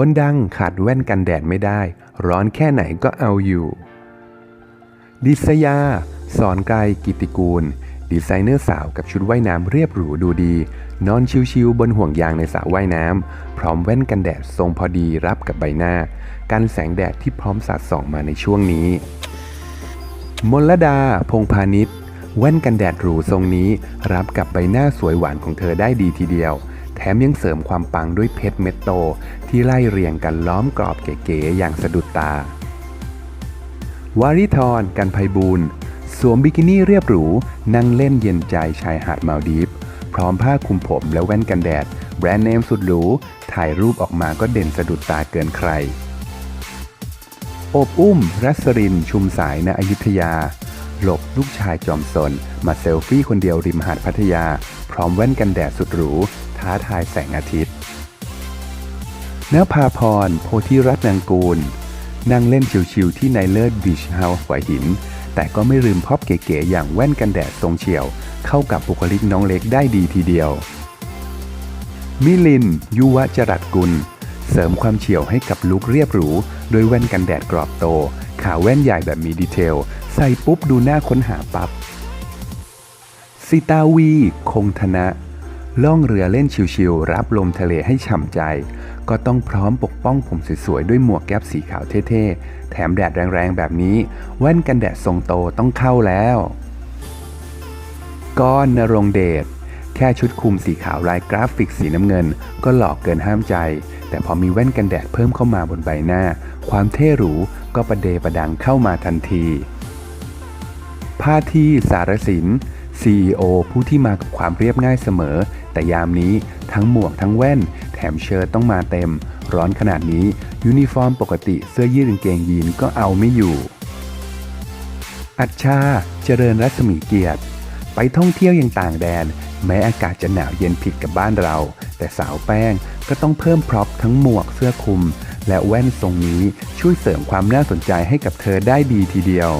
คนดังขาดแว่นกันแดดไม่ได้ ร้อนแค่ไหนก็เอาอยู่ ดิษยา สอนไกรกิติกูล ดีไซเนอร์สาวกับชุดว่ายน้ำเรียบหรูดูดี นอนชิวๆบนห่วงยางในสระว่ายน้ำ พร้อมแว่นกันแดดทรงพอดีรับกับใบหน้ากันแสงแดดที่พร้อมสาดส่องมาในช่วงนี้ มลดา พงพาณิชย์แว่นกันแดดหรูทรงนี้ รับกับใบหน้าสวยหวานของเธอได้ดีทีเดียว แถมยังเสริมความปังด้วยเพชรเม็ดโต ที่ไล่เรียงกันล้อมกรอบเก๋ๆอย่างสะดุดตา วาริธรกันภัยบูลย์สวมบิกินี่เรียบหรู นั่งเล่นเย็นใจชายหาดมาลดีฟ พร้อมผ้าคลุมผมและแว่นกันแดด แบรนด์เนมสุดหรู ถ่ายรูปออกมาก็เด่นสะดุดตาเกินใคร อบอุ้ม รัสริน ชุมสายณอยุธยา หลบลูกชายจอมสน มาเซลฟี่คนเดียวริมหาดพัทยา พร้อมแว่นกันแดดสุดหรู ท้าทายแสงอาทิตย์นภาพร โพธิรัตน์นางกูล นั่งเล่นชิวๆที่ในเลิศบีชเฮาส์หัวหิน แต่ก็ไม่ลืมพอบเก๋ๆอย่างแว่นกันแดดทรงเฉียว เข้ากับบุคลิกน้องเล็กได้ดีทีเดียว มิลิน ยุวจรัสกุล เสริมความเฉียวให้กับลุคเรียบหรูโดยแว่นกันแดดกรอบโต ขาแว่นใหญ่แบบมีดีเทล ใส่ปุ๊บดูหน่าค้นหาปับ๊บสิตาวี คงธนะ ล่องเรือเล่นชิวๆรับลมทะเลให้ฉ่ำใจ ก็ต้องพร้อมปกป้องผมสวยๆ ด้วยหมวกแก๊ปสีขาวเท่ๆ แถมแดดแรงๆ แบบนี้ แว่นกันแดดทรงโตต้องเข้าแล้วก้อนนรงเดชแค่ชุดคลุมสีขาวลายกราฟิกสีน้ำเงิน ก็หลอกเกินห้ามใจ แต่พอมีแว่นกันแดดเพิ่มเข้ามาบนใบหน้า ความเท่หรูก็ประเดประดังเข้ามาทันทีพาทีสารสิน CEO ผู้ที่มากับความเรียบง่ายเสมอ แต่ยามนี้ทั้งหมวกทั้งแว่น แถมเชิ้ตต้องมาเต็ม ร้อนขนาดนี้ ยูนิฟอร์มปกติเสื้อยืดกางเกงยีนก็เอาไม่อยู่ อัชชา เจริญรัศมีเกียรติ ไปท่องเที่ยวยังต่างแดน แม้อากาศจะหนาวเย็นผิดกับบ้านเรา แต่สาวแป้งก็ต้องเพิ่มพร็อพทั้งหมวกเสื้อคลุม และแว่นทรงนี้ช่วยเสริมความน่าสนใจให้กับเธอได้ดีทีเดียว